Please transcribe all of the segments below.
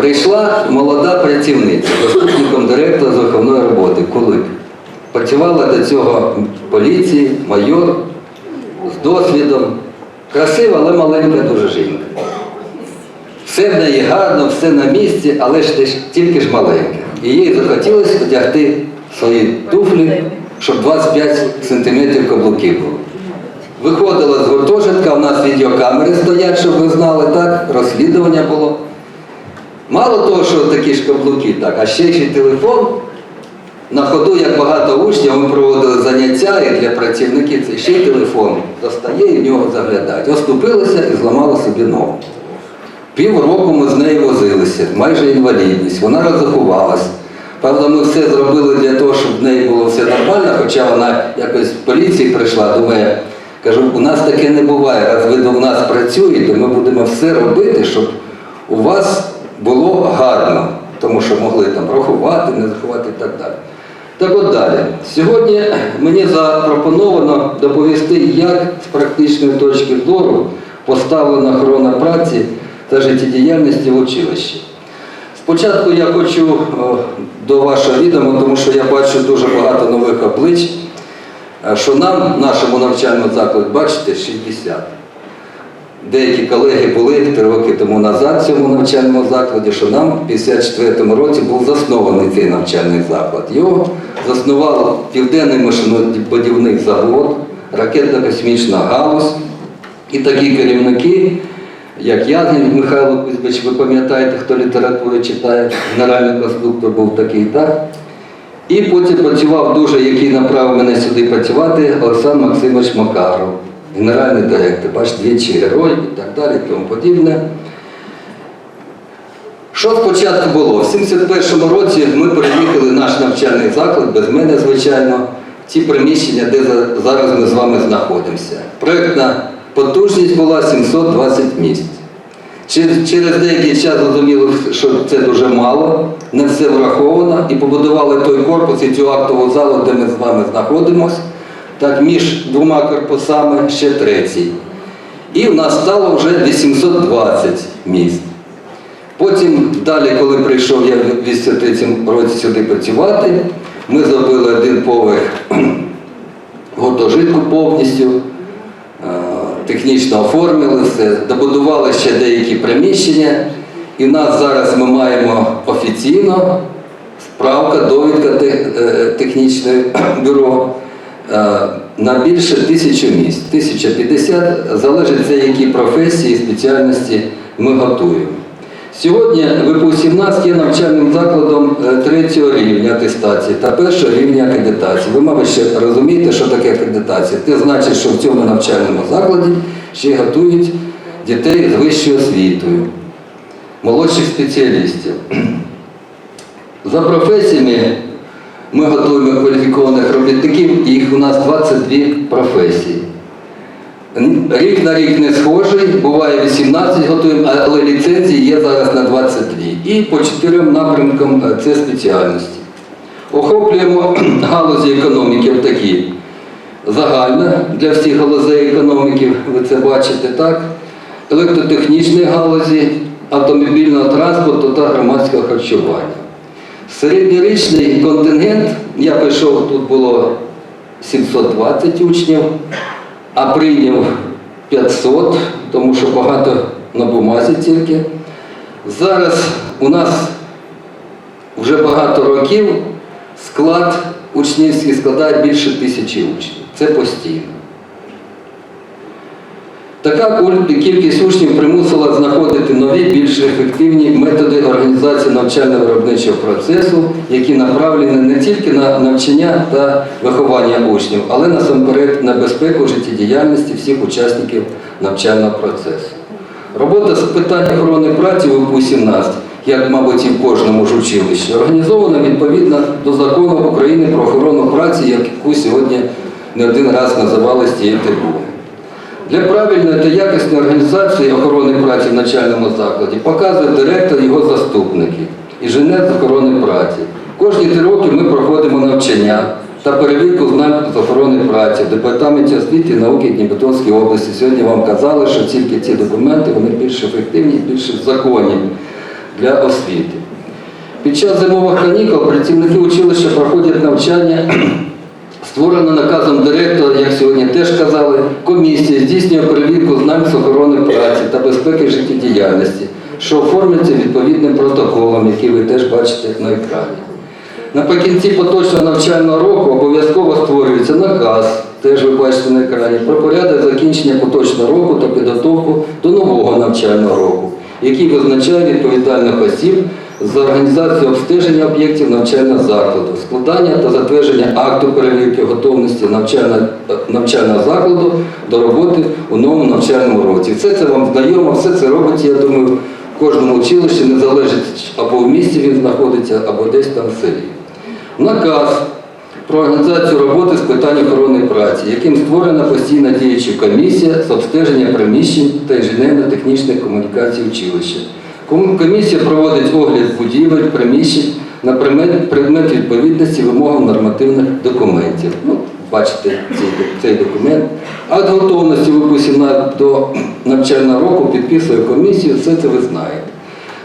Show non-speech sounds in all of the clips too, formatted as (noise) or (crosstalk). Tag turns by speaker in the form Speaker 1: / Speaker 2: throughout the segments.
Speaker 1: Прийшла молода працівниця, заступником директора з виховної роботи, Кулик. Працювала до цього в поліції, майор з досвідом. Красива, але маленька дуже жінка. Все в неї гарно, все на місці, але ж тільки ж маленька. І їй захотілося одягти свої туфлі, щоб 25 сантиметрів каблуків було. Виходила з гуртожитка, у нас відеокамери стоять, щоб ви знали, так, розслідування було. Мало того, що такі ж каблуки, так, а ще й телефон. На ходу, як багато учнів, ми проводили заняття і для працівників це ще й телефон достає і в нього заглядають. Оступилася і зламала собі ногу. Півроку ми з нею возилися, майже інвалідність, вона розрахувалась. Правда, ми все зробили для того, щоб в неї було все нормально, хоча вона якось в поліції прийшла, думає, кажу, у нас таке не буває, раз ви до нас працюєте, ми будемо все робити, щоб у вас було гарно, тому що могли там рахувати, не рахувати і так далі. Так от далі. Сьогодні мені запропоновано доповісти, як з практичної точки зору поставлена охорона праці та життєдіяльності в училищі. Спочатку я хочу до вашого відома, тому що я бачу дуже багато нових облич, е, що нам, нашому навчальному закладу, бачите, 60. Деякі колеги були три роки тому назад в цьому навчальному закладі, що нам в 54-му році був заснований цей навчальний заклад. Його заснував Південний машинобудівний завод, ракетно-космічна галузь і такі керівники, як Ягін Михайло Кузьмич, ви пам'ятаєте, хто літературу читає, генеральний конструктор був такий, так? І потім працював дуже, який направив мене сюди працювати, Олександр Максимович Макаров, генеральний директор, бачите, двічі герой і так далі, і тому подібне. Що спочатку було? В 71-му році ми переїхали наш навчальний заклад, без мене, звичайно, ті приміщення, де зараз ми з вами знаходимося. Проєктна потужність була 720 місць. Через деякий час зрозуміло, що це дуже мало, не все враховано, і побудували той корпус і цю актову залу, де ми з вами знаходимося, так між двома корпусами ще третій. І в нас стало вже 820 місць. Потім далі, коли прийшов я в 203 році сюди працювати, ми зробили один поверх (clears throat) гуртожитку повністю, е, технічно оформили все, добудували ще деякі приміщення. І в нас зараз ми маємо офіційно справка, довідка е, технічне (clears throat) бюро на більше тисячі місць. 1050, залежить це, які професії, і спеціальності ми готуємо. Сьогодні ВПУ-17 є навчальним закладом е, третього рівня атестації та першого рівня акредитації. Ви, мабуть, ще розумієте, що таке акредитація. Це значить, що в цьому навчальному закладі ще готують дітей з вищою освітою, молодших спеціалістів. (clears throat) За професіями ми готуємо кваліфікованих робітників, їх у нас 22 професії. Рік на рік не схожий, буває 18 готуємо, але ліцензії є зараз на 22. І по чотирьом напрямкам е, це спеціальності. Охоплюємо галузі економіки такі. Загальна для всіх галузей економіки, ви це бачите, так? Електротехнічної галузі, автомобільного транспорту та громадського харчування. Середньорічний контингент, я прийшов, тут було 720 учнів, а прийняв 500, тому що багато на бумазі тільки. Зараз у нас вже багато років склад учнівський складає більше тисячі учнів. Це постійно. Така кількість учнів примусила знаходити нові, більш ефективні методи організації навчально-виробничого процесу, які направлені не тільки на навчання та виховання учнів, але насамперед на безпеку життєдіяльності всіх учасників навчального процесу. Робота з питань охорони праці в УПУ-17, як, мабуть, і в кожному ж училищі, організована відповідно до закону України про охорону праці, яку сьогодні не один раз називали з цієї трибуни. Для правильної та якісної організації охорони праці в начальному закладі показує директор його заступники, інженер з охорони праці. Кожні три роки ми проходимо навчання та перевірку знань з охорони праці в департаменті освіти і науки Дніпропетровської області. Сьогодні вам казали, що тільки ці документи вони більш ефективні, більш законні. для освіти. Під час зимових канікул працівники училища проходять навчання. Створена наказом директора, як сьогодні теж казали, комісія здійснює перевірку знань з охорони праці та безпеки життєдіяльності, що оформлюється відповідним протоколом, який ви теж бачите на екрані. Наприкінці поточного навчального року обов'язково створюється наказ, теж ви бачите на екрані, про порядок закінчення поточного року та підготовку до нового навчального року, який визначає відповідальних осіб за організацію обстеження об'єктів навчального закладу, складання та затвердження акту перевірки готовності навчального, навчального закладу до роботи у новому навчальному році. Все це вам знайомо, все це робить, я думаю, в кожному училищі, не залежить або в місті він знаходиться, або десь там в селі. Наказ про організацію роботи з питань охорони праці, яким створена постійна діюча комісія з обстеження приміщень та інженерно-технічних комунікацій училища. Ком- Комісія проводить огляд будівель, приміщень на предмет, відповідності вимогам нормативних документів. Ну, бачите цей, цей документ. Акт готовності випуску на- до навчального року підписує комісію, все це ви знаєте.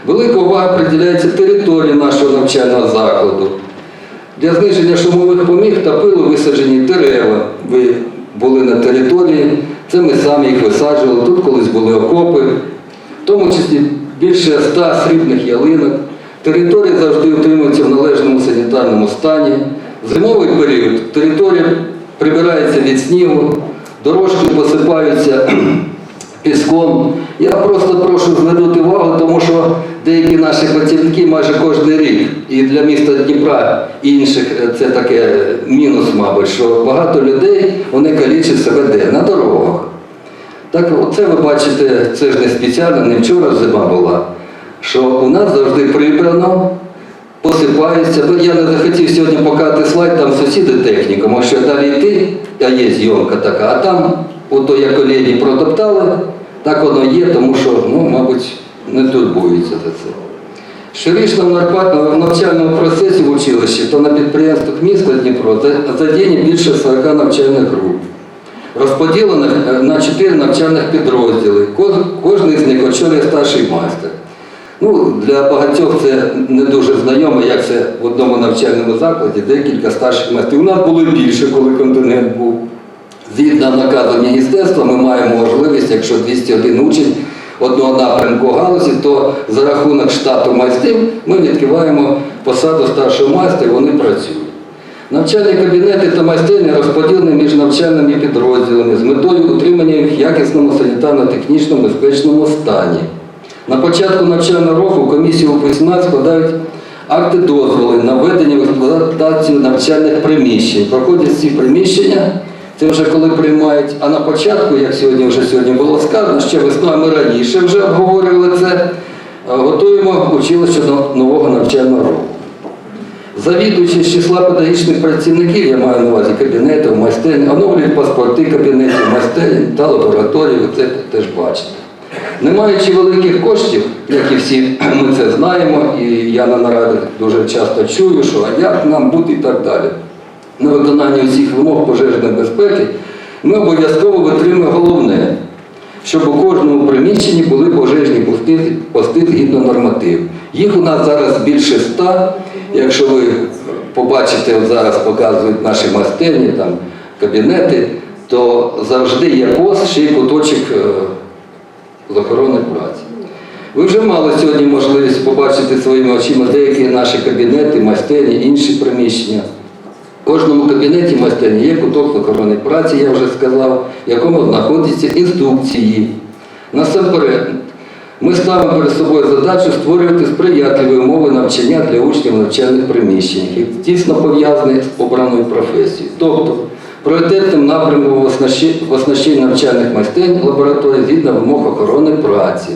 Speaker 1: Велика увага приділяється території нашого навчального закладу. Для зниження шумових поміг та пилу висаджені дерева. Ви були на території, це ми самі їх висаджували. Тут колись були окопи, в тому числі більше ста срібних ялинок. Територія завжди утримується в належному санітарному стані. Зимовий період територія прибирається від снігу, дорожки посипаються (clears throat) піском. Я просто прошу звернути увагу, тому що деякі наші працівники майже кожен рік, і для міста Дніпра і інших е, це таке мінус, мабуть, що багато людей вони калічать себе де? На дорогах. Так, оце ви бачите, це ж не спеціально, не вчора зима була, що у нас завжди прибрано, посипається. Бо Я не захотів сьогодні показати слайд, там сусіди техніком, а що далі йти, а є зйомка така, а там, ото як колеги протоптали, так воно є, тому що, ну, мабуть, не турбуються за це. Щорічно в навчальному процесі в училищі та на підприємствах міста Дніпро за- задіяні більше 40 навчальних груп розподілених е, на чотири навчальних підрозділи. Кож- Кожний з них очолює старший майстер. Ну, для багатьох це не дуже знайомо, як це в одному навчальному закладі, декілька старших майстрів. У нас було більше, коли контингент був. Згідно наказу міністерства, ми маємо можливість, якщо 201 учень одного напрямку галузі, то за рахунок штату майстрів ми відкриваємо посаду старшого майстра і вони працюють. Навчальні кабінети та майстерні розподілені між навчальними підрозділами з метою утримання їх в якісному санітарно-технічному безпечному стані. На початку навчального року комісії УПСМА складають акти дозволи на введення в експлуатацію навчальних приміщень. Проходять ці приміщення, це вже коли приймають, а на початку, як сьогодні вже сьогодні було сказано, ще весною ми раніше вже обговорювали це, е, готуємо училище до нового навчального року. Завідуючи з числа педагогічних працівників, я маю на увазі кабінетів, майстерні, оновлюють паспорти кабінетів, майстерень та лабораторії, ви це теж бачите. Не маючи великих коштів, як і всі (clears throat) ми це знаємо, і я на нарадах дуже часто чую, що а як нам бути і так далі. На виконання усіх вимог пожежної безпеки ми обов'язково витримуємо головне, щоб у кожному приміщенні були пожежні пости, пости згідно норматив. Їх у нас зараз більше ста. Якщо ви побачите, зараз показують наші майстерні, там, кабінети, то завжди є пост, ще й куточок е, з охорони праці. Ви вже мали сьогодні можливість побачити своїми очима деякі наші кабінети, майстерні, інші приміщення. Кожному кабінеті майстерні є куток охорони праці, я вже сказав, в якому знаходяться інструкції. Насамперед, ми ставимо перед собою задачу створювати сприятливі умови навчання для учнів навчальних приміщеннях, які тісно пов'язані з обраною професією. Тобто, пріоритетним напрямком в оснащенні навчальних майстерень лабораторії згідно вимог охорони праці.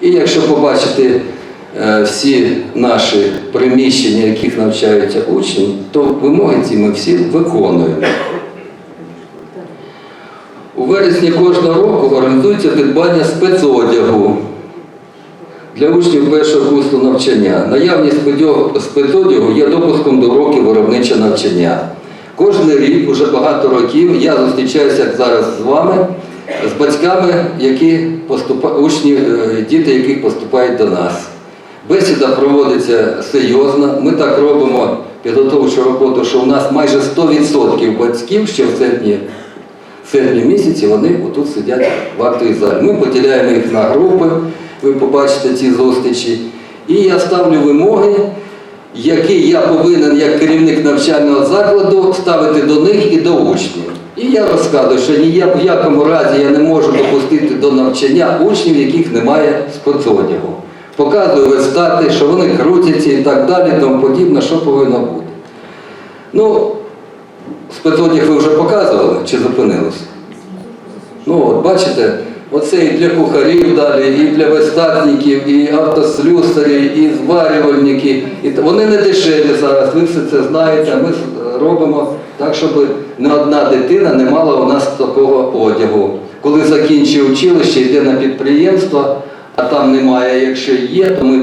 Speaker 1: І якщо побачите е, всі наші приміщення, яких навчаються учні, то вимоги ці ми всі виконуємо. У вересні кожного року організується придбання спецодягу для учнів першого курсу навчання. Наявність спецодягу- є допуском до уроків виробничого навчання. Кожен рік, уже багато років, я зустрічаюся зараз з вами, з батьками, які поступають, учні, е, діти, які поступають до нас. Бесіда проводиться серйозно. Ми так робимо підготовчу роботу, що у нас майже 100% батьків ще в серпні, в серпні місяці вони отут сидять в актовій залі. Ми поділяємо їх на групи, ви побачите ці зустрічі. І я ставлю вимоги, які я повинен як керівник навчального закладу ставити до них і до учнів. І я розказую, що ні в якому разі я не можу допустити до навчання учнів, яких немає спецодягу. Показую вистати, що вони крутяться і так далі, тому подібне, що повинно бути. Ну, спецодяг ви вже показували чи зупинилися? Ну, от бачите, оце і для кухарів далі, і для вистатників, і автослюсарів, і зварювальників. І вони не дешеві зараз, ви все це знаєте, а ми робимо так, щоб не одна дитина не мала у нас такого одягу. Коли закінчує училище, йде на підприємство, а там немає, якщо є, то ми,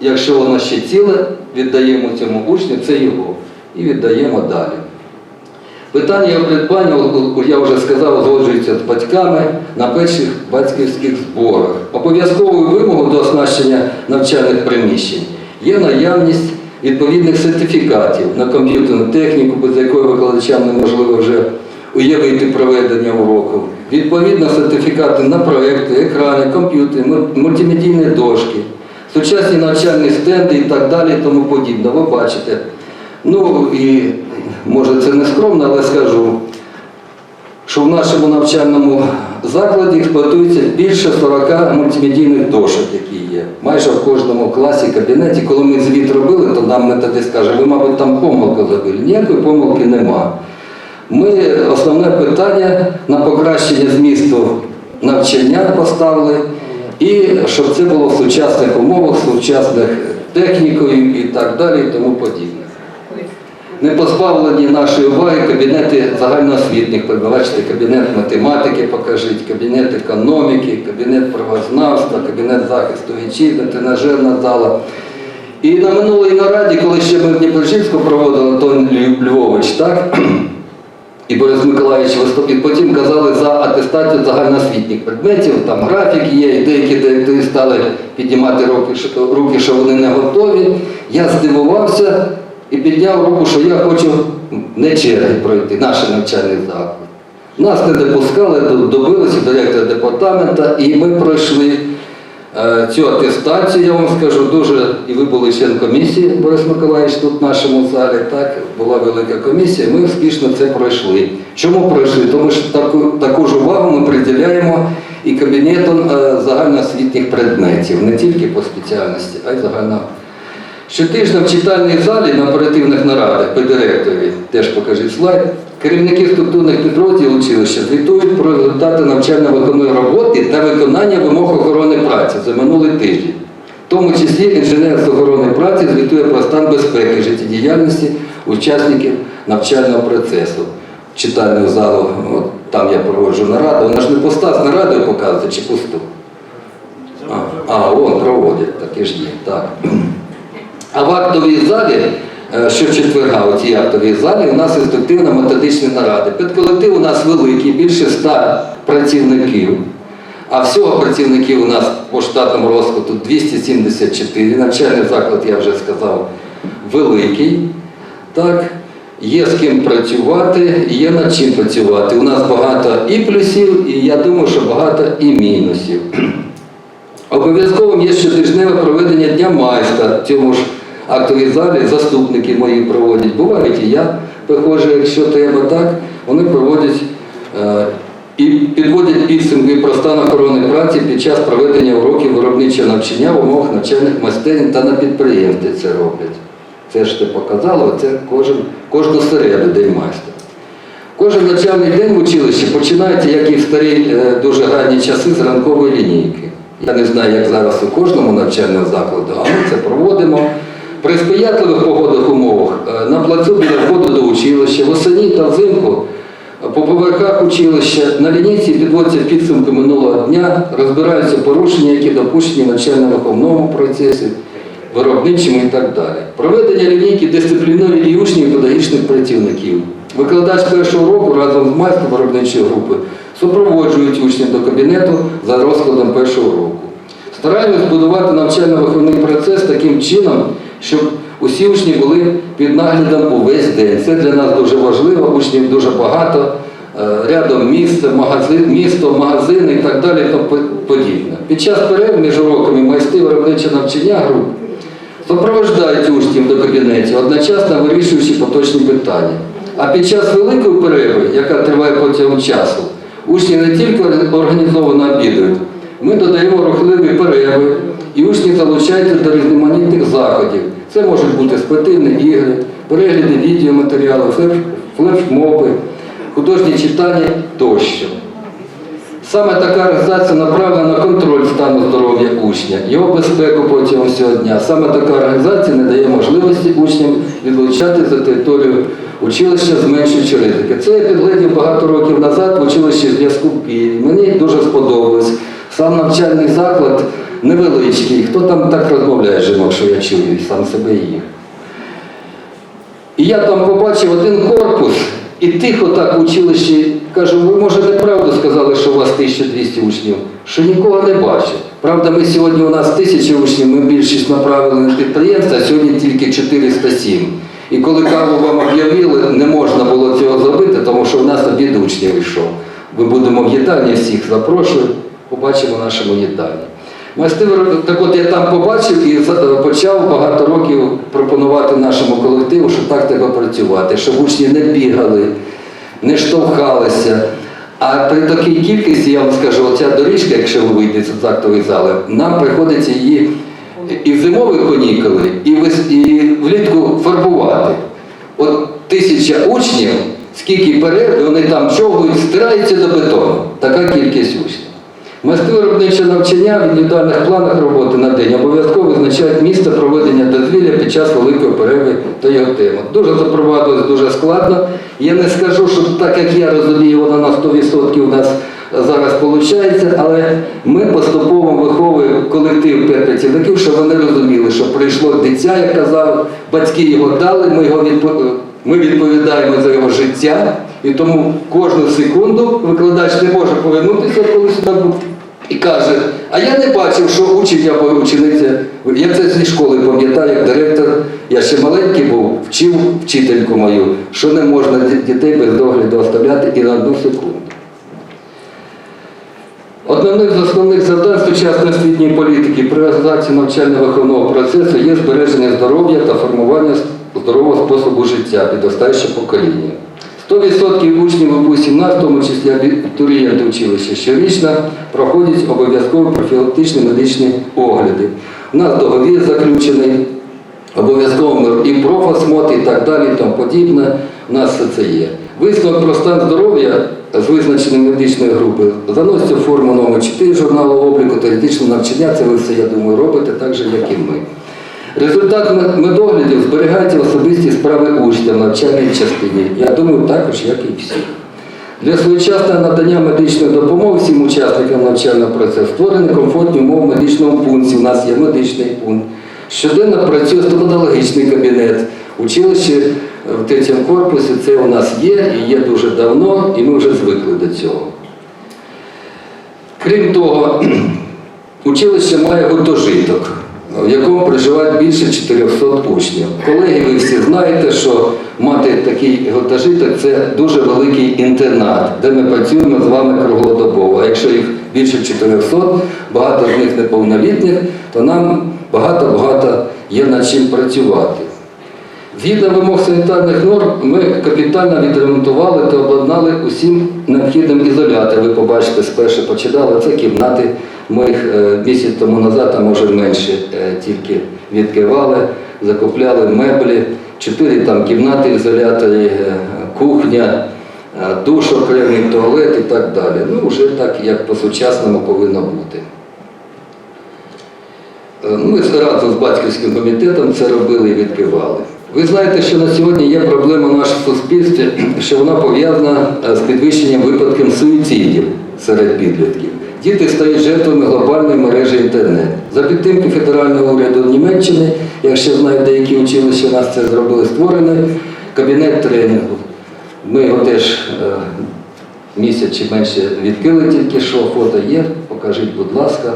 Speaker 1: якщо воно ще ціле, віддаємо цьому учню, це його. І віддаємо далі. Питання придбання, я вже сказав, узгоджується з батьками на перших батьківських зборах. Обов'язковою вимогою до оснащення навчальних приміщень є наявність відповідних сертифікатів на комп'ютерну техніку, без якої викладачам неможливо вже уявити проведення уроку. Відповідно, сертифікати на проекти, екрани, комп'ютери, мультимедійні дошки, сучасні навчальні стенди і так далі, тому подібне. Ви бачите. Ну і може це не скромно, але скажу, що в нашому навчальному закладі експлуатується більше 40 мультимедійних дошок, які є. Майже в кожному класі, кабінеті. Коли ми звіт робили, то нам методист каже, ви, мабуть, там помилку забили. Ніякої помилки нема. Ми основне питання на покращення змісту навчання поставили, і щоб це було в сучасних умовах, сучасних технікою і так далі, і тому подібне. Не позбавлені нашої уваги кабінети загальноосвітніх, бачите, кабінет математики покажіть, кабінет економіки, кабінет правознавства, кабінет захисту вітчизни, тренажерна зала. І на минулій нараді, коли ще ми в Дніпрожівську проводили Лю- Львович, так? І Борис Миколаївич виступив, потім казали за атестацію загальноосвітніх предметів, там графік є, і деякі директори стали піднімати руки, що, вони не готові. Я здивувався і підняв руку, що я хочу не черги пройти, наш навчальний заклад. Нас не допускали, до- добилися директора департамента, і ми пройшли цю атестацію, я вам скажу, дуже, і ви були член комісії, Борис Миколаївич, тут в нашому залі, так, була велика комісія, ми успішно це пройшли. Чому пройшли? Тому що таку, таку ж увагу ми приділяємо і кабінетом е, загальноосвітніх предметів, не тільки по спеціальності, а й загально. Щотижня в читальній залі на оперативних нарадах при директорі, теж покажіть слайд, керівники структурних підрозділів училища звітують про результати навчально-виконної роботи та виконання вимог охорони праці за минулий тиждень. В тому числі інженер з охорони праці звітує про стан безпеки життєдіяльності учасників навчального процесу. Читальну залу, от там я проводжу нараду, вона ж не пуста з нарадою показує чи пусту. А, а вон проводять, таке ж є. Так. А в актовій залі, е, що четверга у цій актовій залі, у нас інструктивно-методичні наради. Підколектив у нас великий, більше 100 працівників. А всього працівників у нас по штатному розкладу 274. Навчальний заклад, я вже сказав, великий. Так, є з ким працювати, є над чим працювати. У нас багато і плюсів, і я думаю, що багато і мінусів. Обов'язковим є щотижневе проведення Дня майстра в цьому ж актовій залі, заступники мої проводять. Бувають і я приходжу, якщо треба так, вони проводять е, і підводять підсумки про стан охорони праці під час проведення уроків виробничого навчання в умовах навчальних майстерень та на підприємстві це роблять. Це ж ти показало, це кожен, кожну середу день майстра. Кожен навчальний день в училищі починається, як і в старі е, дуже гарні часи, з ранкової лінійки. Я не знаю, як зараз у кожному навчальному закладу, а ми це проводимо. При сприятливих погодних умовах е, на плацу біля входу до училища, восені та взимку е, по поверхах училища на лінійці підводяться підсумки минулого дня, розбираються порушення, які допущені навчально-виховному процесі, виробничому і так далі. Проведення лінійки дисциплінує і учнів, і педагогічних працівників. Викладач першого року разом з майстром виробничої групи супроводжують учнів до кабінету за розкладом першого року. Стараємось будувати навчально-виховний процес таким чином, щоб усі учні були під наглядом увесь день. Це для нас дуже важливо, учнів дуже багато, е, рядом місце, магазин, місто, магазини і так далі подібне. Під час перерв між уроками майстри виробничого навчання груп супроводжують учнів до кабінетів, одночасно вирішуючи поточні питання. А під час великої перерви, яка триває протягом часу, учні не тільки організовано обідають, ми додаємо рухливі перерви, і учні залучаються до різноманітних заходів. Це можуть бути спортивні ігри, перегляди відеоматеріалу, флешмоби, художні читання тощо. Саме така організація направлена на контроль стану здоров'я учня, його безпеку протягом всього дня. Саме така організація не дає можливості учням відлучати за територію училища, зменшуючи ризики. Це я підглядів багато років назад в училищі зв'язку в Києві. Мені дуже сподобалось. Сам навчальний заклад невеличкий. Хто там так розмовляє жінок, що я чую, сам себе їх. І я там побачив один корпус, і тихо так в училищі кажу, ви може неправду сказали, що у вас 1200 учнів, що нікого не бачив. Правда, ми сьогодні у нас тисячі учнів, ми більшість направили на підприємства, а сьогодні тільки 407. І коли каву вам об'явили, не можна було цього зробити, тому що в нас обід учнів йшов. Ми будемо в їдальні, всіх запрошую, побачимо в нашому їдальні. Так от я там побачив і почав багато років пропонувати нашому колективу, що так треба працювати, щоб учні не бігали, не штовхалися. А при такій кількості, я вам скажу, оця доріжка, якщо ви вийдете з актової зали, нам приходиться її і в зимові канікули, і, влітку фарбувати. От тисяча учнів, скільки перерв, вони там човгають, стираються до бетону. Така кількість учнів. Майстри виробниче навчання в індивідуальних планах роботи на день обов'язково визначають місце проведення дозвілля під час великої перерви та його теми. Дуже запровадилось дуже складно. Я не скажу, що так як я розумію, воно на 100% у нас зараз виходить, але ми поступово виховуємо колектив п'ять щоб вони розуміли, що прийшло дитя, як казав, батьки його дали, ми його відпо- ми відповідаємо за його життя, і тому кожну секунду викладач не може повернутися, коли сюди і каже, а я не бачив, що учень або учениця. Я це зі школи пам'ятаю, як директор, я ще маленький був, вчив вчительку мою, що не можна дітей без догляду оставляти і на одну секунду. Одним з основних завдань сучасної освітньої політики при реалізації навчально-виховного процесу є збереження здоров'я та формування здорового способу життя підростаючого покоління. 100% учнів у 17, в тому числі абітурієнти училища, щорічно проходять обов'язкові профілактичні медичні огляди. У нас договір заключений, обов'язково і профосмотр, і так далі, і тому подібне. У нас все це є. Висновок про стан здоров'я з визначенням медичної групи заноситься в форму номер 4 журналу обліку теоретичного навчання. Це ви все, я думаю, робите так же, як і ми. Результат медоглядів зберігається особисті справи учня в навчальній частині. Я думаю, також, як і всі. Для своєчасного надання медичної допомоги всім учасникам навчального процесу створені комфортні умови в медичному пункті. У нас є медичний пункт. Щоденно працює стоматологічний кабінет. Училище в третьому корпусі це у нас є і є дуже давно, і ми вже звикли до цього. Крім того, (clears throat) училище має гуртожиток, в якому проживають більше 400 учнів. Колеги, ви всі знаєте, що мати такий гуртожиток – це дуже великий інтернат, де ми працюємо з вами круглодобово. А якщо їх більше 400, багато з них неповнолітніх, то нам багато-багато є над чим працювати. Згідно вимог санітарних норм, ми капітально відремонтували та обладнали усім необхідним ізолятор. Ви побачите, спершу почитали, це кімнати. Ми їх е, місяць тому назад, а може менше, е, тільки відкривали, закупляли меблі, чотири там кімнати ізолятори, е, кухня, душ окремий, туалет і так далі. Ну, вже так, як по-сучасному повинно бути. Ми разом з батьківським комітетом це робили і відкривали. Ви знаєте, що на сьогодні є проблема в нашому суспільстві, що вона пов'язана з підвищенням випадків суїцидів серед підлітків. Діти стають жертвами глобальної мережі інтернет. За підтримки федерального уряду Німеччини, якщо знають деякі училища, у нас це зробили створений кабінет тренінгу. Ми його теж е, місяць чи менше відкрили тільки що, фото є, покажіть, будь ласка.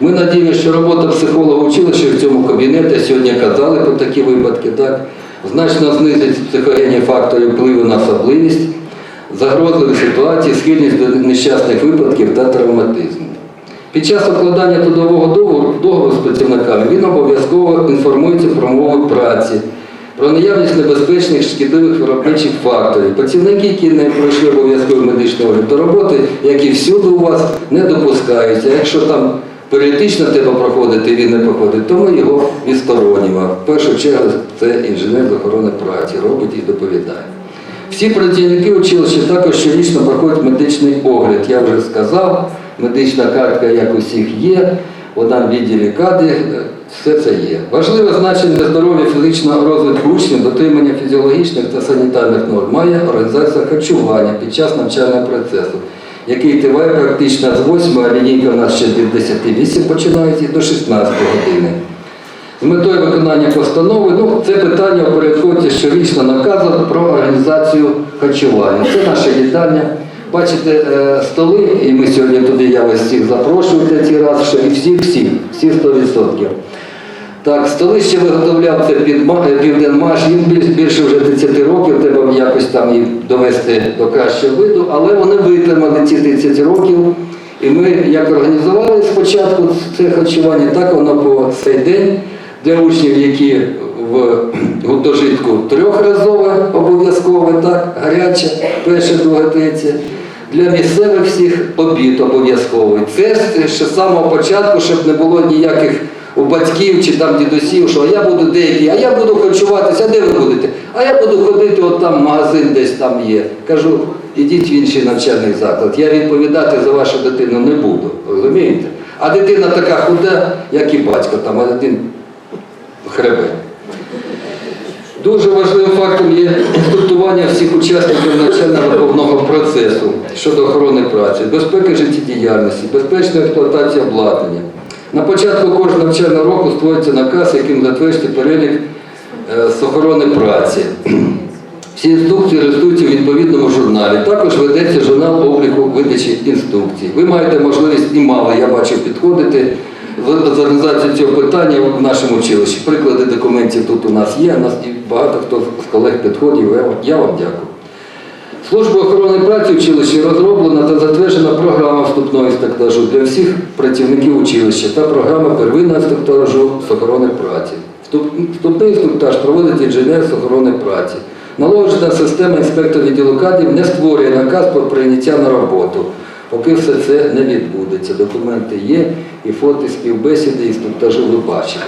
Speaker 1: Ми надіємося, що робота психолога училища в цьому кабінеті, сьогодні казали про такі випадки, так, значно знизить психогенні фактори впливу на особливість, загрозливі ситуації, схильність до нещасних випадків та травматизму. Під час укладання трудового договору, з працівниками він обов'язково інформується про умови праці, про наявність небезпечних шкідливих виробничих факторів. Працівники, які не пройшли обов'язковий медичний огляд до роботи, як і всюди у вас, не допускаються. Якщо там періодично треба проходити, він не проходить, то ми його відсторонюємо. В першу чергу це інженер з охорони праці робить і доповідає. Всі працівники училища також щорічно проходять медичний огляд. Я вже сказав, медична картка, як у всіх є, вона в відділі кадрів, е, все це є. Важливе значення для здоров'я фізичного розвитку учнів, дотримання фізіологічних та санітарних норм має організація харчування під час навчального процесу, який триває практично з 8, а лінійка у нас ще від 10.08 починається до 16 години. Метою виконання постанови, ну, це питання упорядковується щорічно наказом про організацію харчування. Це наша їдальня. Бачите, е, столи, і ми сьогодні туди я вас всіх запрошую третій раз, ще і всі, всі, всі 100%. Так, столи ще виготовляв це під е, Південмаш, їм більше вже 30 років, треба якось там їх довести до кращого виду, але вони витримали ці 30 років. І ми як організували спочатку це харчування, так воно по цей день для учнів, які в гуртожитку трьохразове обов'язкове, так, гаряче, перше, друге, третє. Для місцевих всіх обід обов'язковий. Це ще з самого початку, щоб не було ніяких у батьків чи там дідусів, що я буду деякі, а я буду харчуватися, а де ви будете? А я буду ходити, от там магазин десь там є. Кажу, ідіть в інший навчальний заклад. Я відповідати за вашу дитину не буду, розумієте? А дитина така худа, як і батько, там один хребет. Дуже важливим фактом є інструктування всіх учасників навчально-виховного процесу щодо охорони праці, безпеки життєдіяльності, безпечної експлуатації обладнання. На початку кожного навчального року створюється наказ, яким затверджується перелік е, з охорони праці. Всі інструкції реєструються у відповідному журналі. Також ведеться журнал обліку видачі інструкцій. Ви маєте можливість і мало, я бачив, підходити з з організацією цього питання в нашому училищі. Приклади документів тут у нас є, у нас і багато хто з колег підходив. Я вам- дякую. Службою охорони праці в училищі розроблена та затверджена програма вступного інструктажу для всіх працівників училища та програма первинного інструктажу з охорони праці. Вступний інструктаж проводить інженер з охорони праці. Наложена система інспектор відділу кадрів не створює наказ про прийняття на роботу, поки все це не відбудеться. Документи є, і фото співбесіди, інструктажу ви бачите.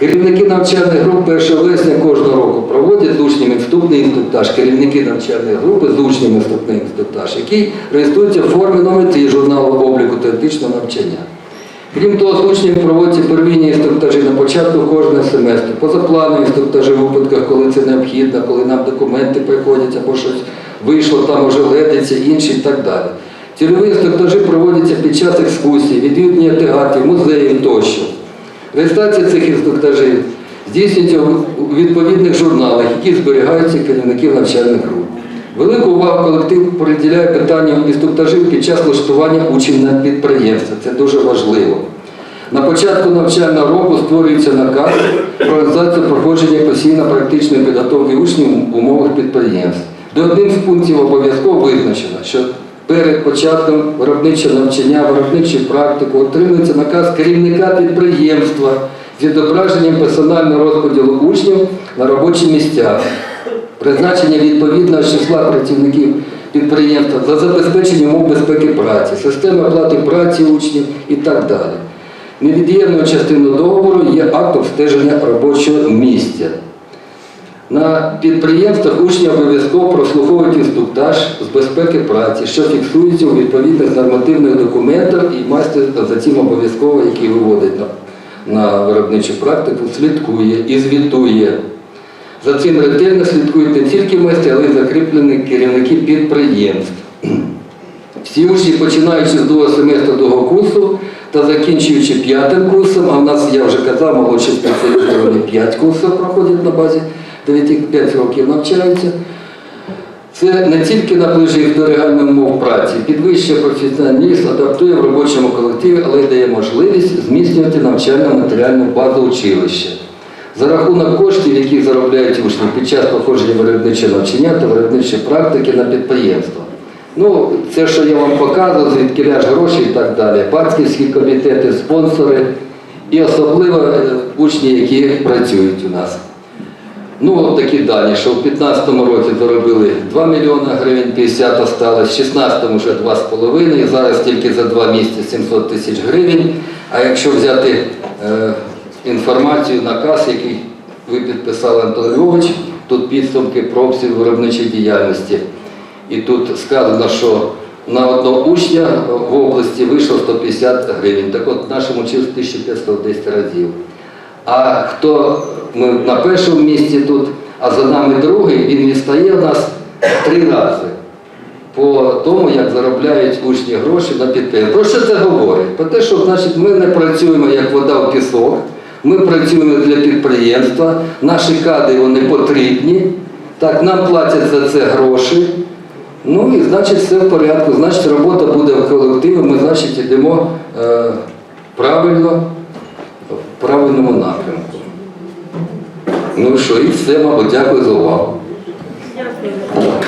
Speaker 1: Керівники навчальних груп 1 вересня кожного року проводять з учнями вступний інструктаж. Керівники навчальної групи з учнями вступний інструктаж, який реєструється в формі номер 3 журналу обліку теоретичного навчання. Крім того, з учнями проводяться первинні інструктажі на початку кожного семестру, позапланові інструктажі в випадках, коли це необхідно, коли нам документи приходять або щось вийшло, там уже ледиться, інші і так далі. Цільові інструктажі проводяться під час екскурсій, відвідування театрів, музеїв тощо. Реєстрація цих інструктажів здійснюється у відповідних журналах, які зберігаються керівників навчальних груп. Велику увагу колектив приділяє питанню інструктажів під час влаштування учнів на підприємства. Це дуже важливо. На початку навчального року створюється наказ про організацію проходження постійно-практичної підготовки учнів в умовах підприємств. До одним з пунктів обов'язково визначено, що перед початком виробничого навчання, виробничої практики отримується наказ керівника підприємства з відображенням персонального розподілу учнів на робочі місця, призначення відповідного числа працівників підприємства за забезпечення умов безпеки праці, системи оплати праці учнів і так далі. Невід'ємною частиною договору є акт обстеження робочого місця. На підприємствах учні обов'язково прослуховують інструктаж з безпеки праці, що фіксується у відповідних нормативних документах, і майстер за цим обов'язково, який виводить на, виробничу практику, слідкує і звітує. За цим ретельно слідкують не тільки майстри, але й закріплені керівники підприємств. (clears throat) Всі учні, починаючи з другого семестру другого курсу та закінчуючи п'ятим курсом, а в нас, я вже казав, молодші спеціалісти 5 курсів проходять на базі, 9 5 років навчаються. Це не тільки наближує їх до реальних умов праці, підвищує професіоналізм, адаптує в робочому колективі, але й дає можливість зміцнювати навчально-матеріальну базу училища. За рахунок коштів, які заробляють учні під час проходження виробничого навчання та виробничої практики на підприємствах. Ну, це, що я вам показував, звідки ляж гроші і так далі. Батьківські комітети, спонсори і особливо е, учні, які працюють у нас. Ну, от такі дані, що в 2015 році заробили 2 мільйони гривень, 50 осталось, в 2016 вже 2,5, і зараз тільки за 2 місяці 700 тисяч гривень. А якщо взяти е, інформацію, наказ, який ви підписали Антон Львович, тут підсумки про виробничої діяльності. І тут сказано, що на одного учня в області вийшло 150 гривень. Так от в нашому вчилось 1510 разів. А хто ми на першому місці тут, а за нами другий, він відстає в нас три рази по тому, як заробляють учні гроші на підприємство. Про що це говорить? Про те, що значить, ми не працюємо як вода в пісок, ми працюємо для підприємства, наші кадри вони потрібні, так, нам платять за це гроші. Ну і значить все в порядку, значить робота буде в колективі, ми значить йдемо е, правильно, правильному напрямку. Ну що, і все, мабуть, дякую за увагу.
Speaker 2: Дякую.